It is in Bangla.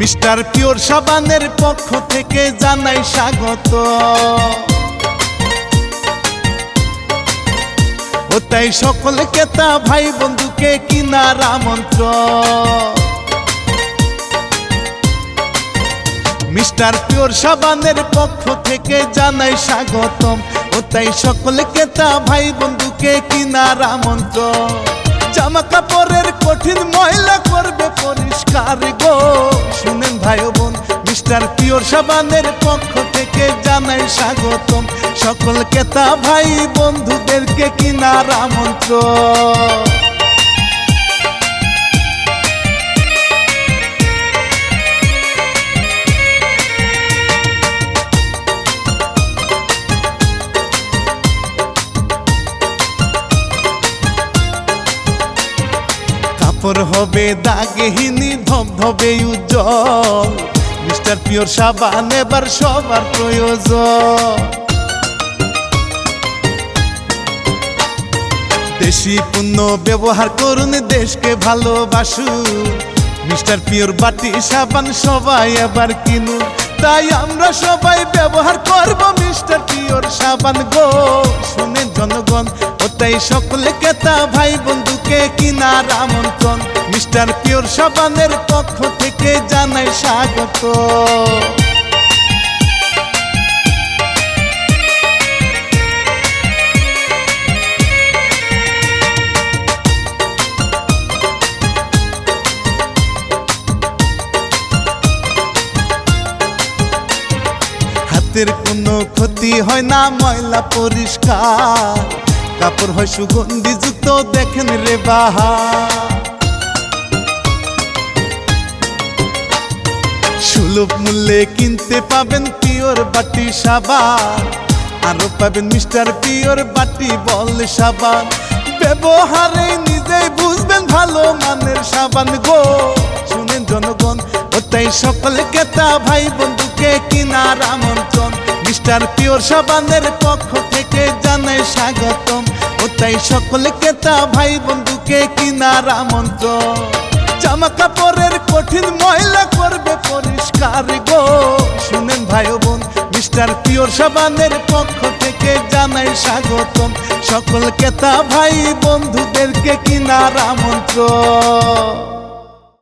মিস্টার পিওর সাবানের পক্ষ থেকে জানাই স্বাগত। ও তাই সকল কেতা ভাই বন্ধুকে কিনার আমন্ত্রণ। মিস্টার পিওর সাবানের পক্ষ থেকে জানাই স্বাগতম। ও তাই সকল কেতা ভাই বন্ধুকে কিনার আমন্ত্রণ। জামা কাপড়ের কঠিন ময়লা মিস্টার পিওর সাবানের পক্ষ থেকে জানাই স্বাগতম। সকল কেতা ভাই বন্ধুদেরকে কিনার আমন্ত্রণ। কাপড় হবে দাগেহীনি, ধবধবে উজ্জ্বল। মিস্টার পিওর সাবান, এবার সবার প্রয়োজন। দেশি পণ্য ব্যবহার করুন, দেশকে ভালোবাসু মিস্টার পিওর বাটি, সাবান সবাই এবার কিনুন। তাই আমরা সবাই ব্যবহার করব মিস্টার পিওর সাবান গো। শুনেন জনগণ তাই সকলে কেতা ভাই বন্ধুকে কিনার আমন্ত্রণ। মিস্টার পিওর সাবানের পক্ষ থেকে জানাই স্বাগত। হাতের কোনো ক্ষতি হয় না, ময়লা পরিষ্কার। কাপড় হয় সুগন্ধি যুক্ত, দেখেন রে বাহা। সুলভ মূল্যে কিনতে পাবেন পিওর বাটি সাবান। আরও পাবেন মিস্টার পিওর বাটি বল সাবান। ব্যবহারে নিজেই বুঝবেন ভালো মানের সাবান গো। শুনেন জনগণ তাই সকল কেতা ভাই বন্ধুকে কিনার আমন্ত্রণ। মিস্টার পিওর সাবানের পক্ষ থেকে জানাই স্বাগতম। ও তাই সকল কেতা ভাই বন্ধুকে কিনারা মন্ত্র। জামা কাপড়ের কঠিন ময়লা করবে পরিষ্কার গো। শুনেন ভাই বোন, মিস্টার পিওর সাবানের পক্ষ থেকে জানাই স্বাগতম। সকল কেতা ভাই বন্ধুদেরকে কিনারা আমন্ত্রণ